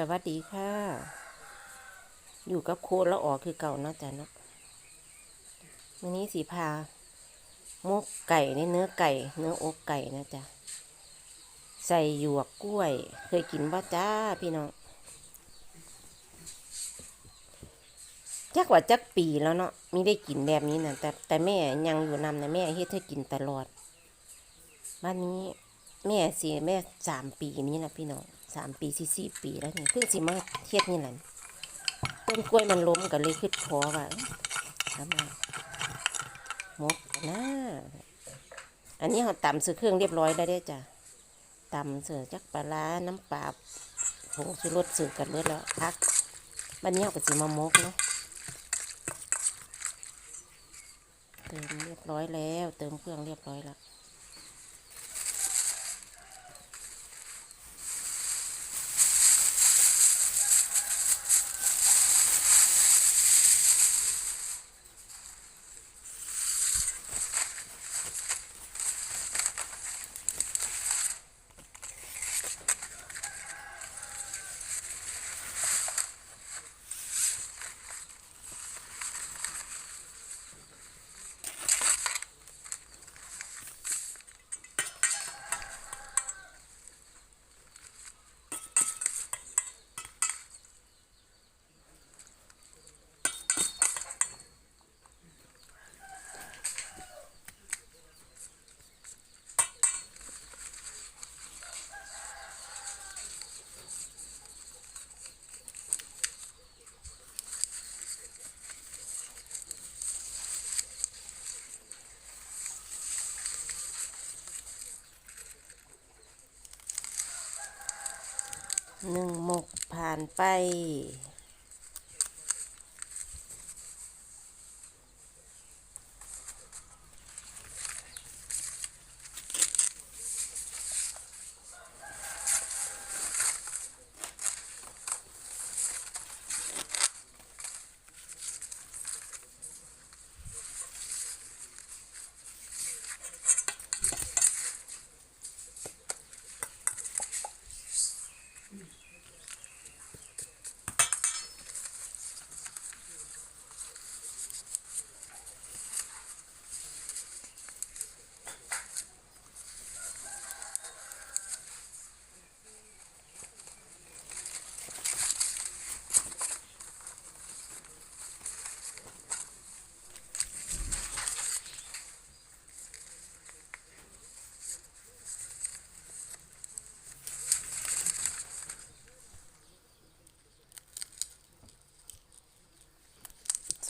สวัสดีค่ะ อยู่กับโคนแล้วออกคือเก่าเนาะจ้ะเนาะวันนี้สีพามกไก่ในเนื้อไก่ เนื้ออกไก่นะจ๊ะใส่หยวกกล้วย เคยกินบ่จ้าพี่น้องจักว่าจักปีแล้วเนาะมีได้กินแบบนี้นะแต่แต่แม่ยังอยู่นำนะแม่เฮ็ดให้กินตลอดบ้านนี้แม่เสียแม่สามปีนี้นะพี่น้อง สามปีสี่สี่ปีแล้วนี่เพิ่งสิมาเฮ็ดนี่แหละต้นกล้วยมันล้มกันเลยขึ้นคอว่าทำมามกนะอันนี้เราตำซื้อเครื่องเรียบร้อยแล้วเด้จ้ะตำเสือจักปลาร้าน้ำปลาผงชูรสสือกันเบิดแล้วพักบันนี้เอาไปสิมามกเนาะเติมเรียบร้อยแล้ว เติมเครื่องเรียบร้อยแล้ว หนึ่งหมกผ่านไป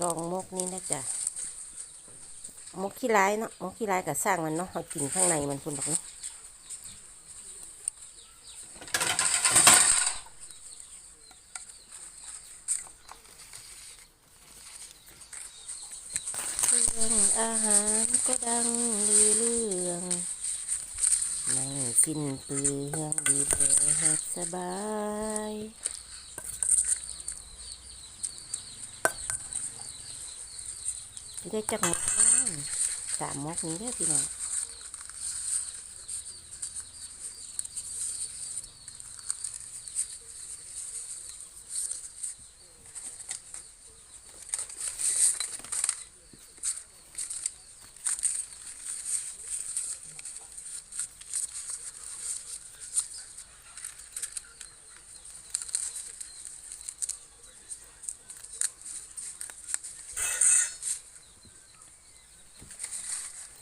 สองมกนี้นะจ๊ะมกขี้ร้ายเนาะมกขี้ร้ายกับสร้างมันเนาะเอากินข้างในมันคุณบอกเนาะเรื่องอาหารก็ดังลือเรื่องไม่สิ้นเปลืองดีแบบสบาย ได้จักมกสามมกนี้ได้พี่น้อง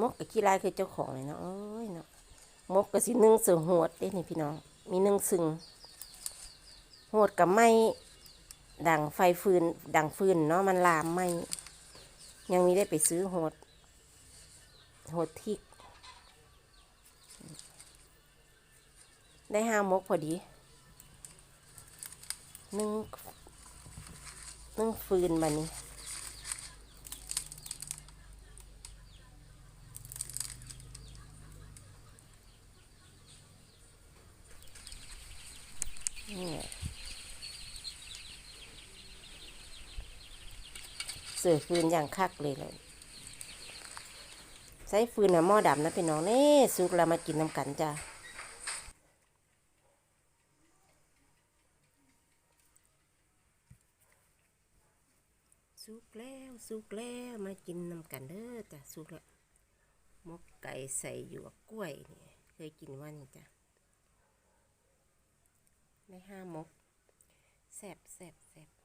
มกกับขี้ลายคือเจ้าของเลยเนาะโอ้ยเนาะมกกับสินึ่งเสือโหดเด้นี่พี่น้อง มีนึ่งซึ่งโหดกับไม้ดังไฟฟืนดังฟืนเนาะมันลามไหมยังมีได้ไปซื้อหดโหดทิก ได้ห้ามกพอดีนึ่งนึ่งฟืนบันนี้นี่ เสือฟืนอย่างคักเลยเลยใช้ฟืนนะหม้อดำนะพี่น้องเน่สุกแล้วมากินน้ำกันจ้าสุกแล้วสุกแล้วมากินน้ำกันเด้อจ้ะสุกแล้วหมกไก่ใส่หยวกกล้วยนี่เคยกินว่านี่จ้ะได้ห้ามกแสบแสบแสบ